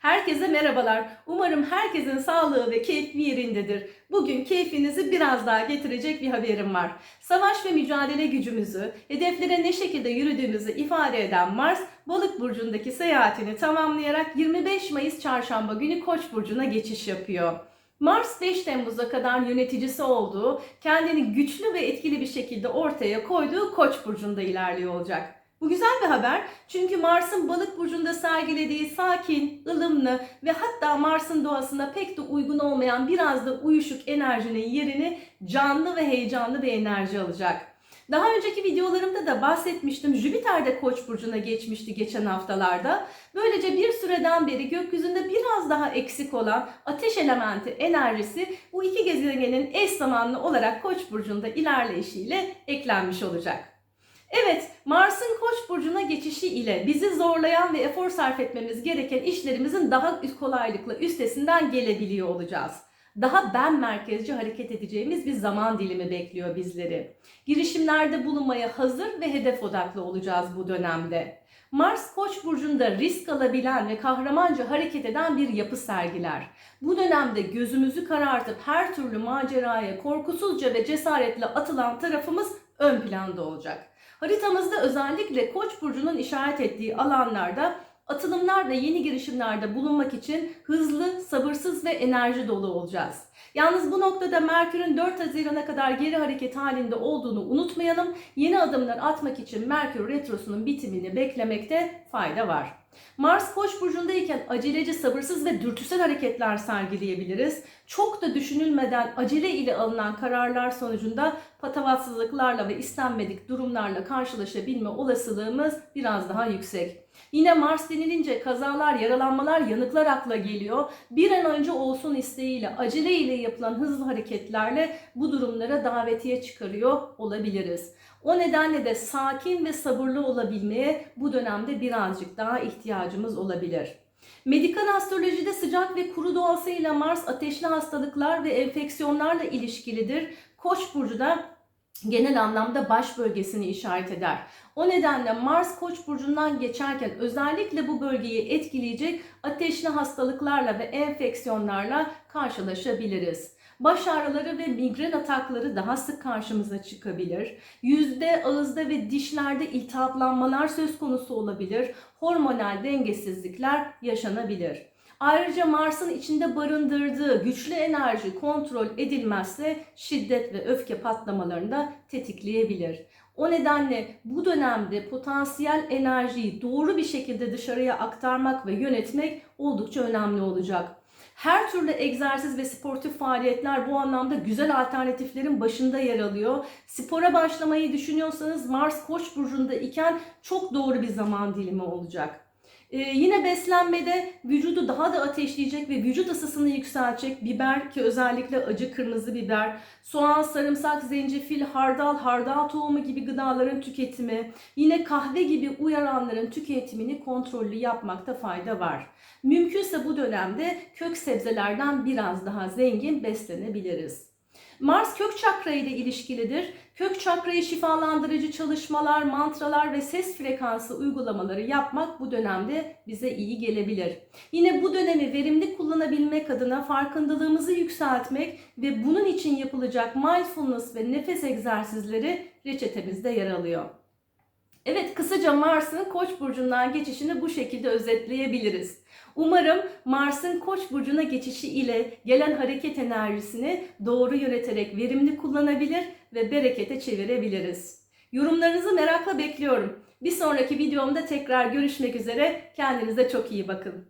Herkese merhabalar. Umarım herkesin sağlığı ve keyfi yerindedir. Bugün keyfinizi biraz daha getirecek bir haberim var. Savaş ve mücadele gücümüzü, hedeflere ne şekilde yürüdüğümüzü ifade eden Mars, Balık burcundaki seyahatini tamamlayarak 25 Mayıs çarşamba günü Koç burcuna geçiş yapıyor. Mars 5 Temmuz'a kadar yöneticisi olduğu, kendini güçlü ve etkili bir şekilde ortaya koyduğu Koç burcunda ilerliyor olacak. Bu güzel bir haber çünkü Mars'ın balık burcunda sergilediği sakin, ılımlı ve hatta Mars'ın doğasına pek de uygun olmayan biraz da uyuşuk enerjinin yerini canlı ve heyecanlı bir enerji alacak. Daha önceki videolarımda da bahsetmiştim. Jüpiter de Koç burcuna geçmişti geçen haftalarda. Böylece bir süreden beri gökyüzünde biraz daha eksik olan ateş elementi enerjisi bu iki gezegenin eş zamanlı olarak Koç burcunda ilerleyişiyle eklenmiş olacak. Evet, Mars'ın Koç burcuna geçişi ile bizi zorlayan ve efor sarf etmemiz gereken işlerimizin daha kolaylıkla üstesinden gelebiliyor olacağız. Daha ben merkezci hareket edeceğimiz bir zaman dilimi bekliyor bizleri. Girişimlerde bulunmaya hazır ve hedef odaklı olacağız bu dönemde. Mars Koç burcunda risk alabilen ve kahramanca hareket eden bir yapı sergiler. Bu dönemde gözümüzü karartıp her türlü maceraya korkusuzca ve cesaretle atılan tarafımız ön planda olacak. Haritamızda özellikle Koç burcunun işaret ettiği alanlarda atılımlar ve yeni girişimlerde bulunmak için hızlı, sabırsız ve enerji dolu olacağız. Yalnız bu noktada Merkür'ün 4 Haziran'a kadar geri hareket halinde olduğunu unutmayalım. Yeni adımlar atmak için Merkür Retrosu'nun bitimini beklemekte fayda var. Mars Koç burcundayken aceleci, sabırsız ve dürtüsel hareketler sergileyebiliriz. Çok da düşünülmeden acele ile alınan kararlar sonucunda patavatsızlıklarla ve istenmedik durumlarla karşılaşabilme olasılığımız biraz daha yüksek. Yine Mars denilince kazalar, yaralanmalar, yanıklar akla geliyor. Bir an önce olsun isteğiyle, acele ile yapılan hızlı hareketlerle bu durumlara davetiye çıkarıyor olabiliriz. O nedenle de sakin ve sabırlı olabilmeye bu dönemde birazcık daha ihtiyacımız olabilir. Medikal astrolojide sıcak ve kuru doğasıyla Mars ateşli hastalıklar ve enfeksiyonlarla ilişkilidir. Koç burcu da genel anlamda baş bölgesini işaret eder. O nedenle Mars Koç burcundan geçerken özellikle bu bölgeyi etkileyecek ateşli hastalıklarla ve enfeksiyonlarla karşılaşabiliriz. Baş ağrıları ve migren atakları daha sık karşımıza çıkabilir. Yüzde, ağızda ve dişlerde iltihaplanmalar söz konusu olabilir. Hormonal dengesizlikler yaşanabilir. Ayrıca Mars'ın içinde barındırdığı güçlü enerji kontrol edilmezse şiddet ve öfke patlamalarını da tetikleyebilir. O nedenle bu dönemde potansiyel enerjiyi doğru bir şekilde dışarıya aktarmak ve yönetmek oldukça önemli olacak. Her türlü egzersiz ve sportif faaliyetler bu anlamda güzel alternatiflerin başında yer alıyor. Spora başlamayı düşünüyorsanız Mars Koç burcunda iken çok doğru bir zaman dilimi olacak. Ee, yine beslenmede vücudu daha da ateşleyecek ve vücut ısısını yükseltecek biber ki özellikle acı kırmızı biber, soğan, sarımsak, zencefil, hardal, hardal tohumu gibi gıdaların tüketimi, yine kahve gibi uyaranların tüketimini kontrollü yapmakta fayda var. Mümkünse bu dönemde kök sebzelerden biraz daha zengin beslenebiliriz. Mars kök çakra ile ilişkilidir. Kök çakrayı şifalandırıcı çalışmalar, mantralar ve ses frekansı uygulamaları yapmak bu dönemde bize iyi gelebilir. Yine bu dönemi verimli kullanabilmek adına farkındalığımızı yükseltmek ve bunun için yapılacak mindfulness ve nefes egzersizleri reçetemizde yer alıyor. Evet kısaca Mars'ın Koç burcundan geçişini bu şekilde özetleyebiliriz. Umarım Mars'ın Koç burcuna geçişi ile gelen hareket enerjisini doğru yöneterek verimli kullanabilir ve berekete çevirebiliriz. Yorumlarınızı merakla bekliyorum. Bir sonraki videomda tekrar görüşmek üzere. Kendinize çok iyi bakın.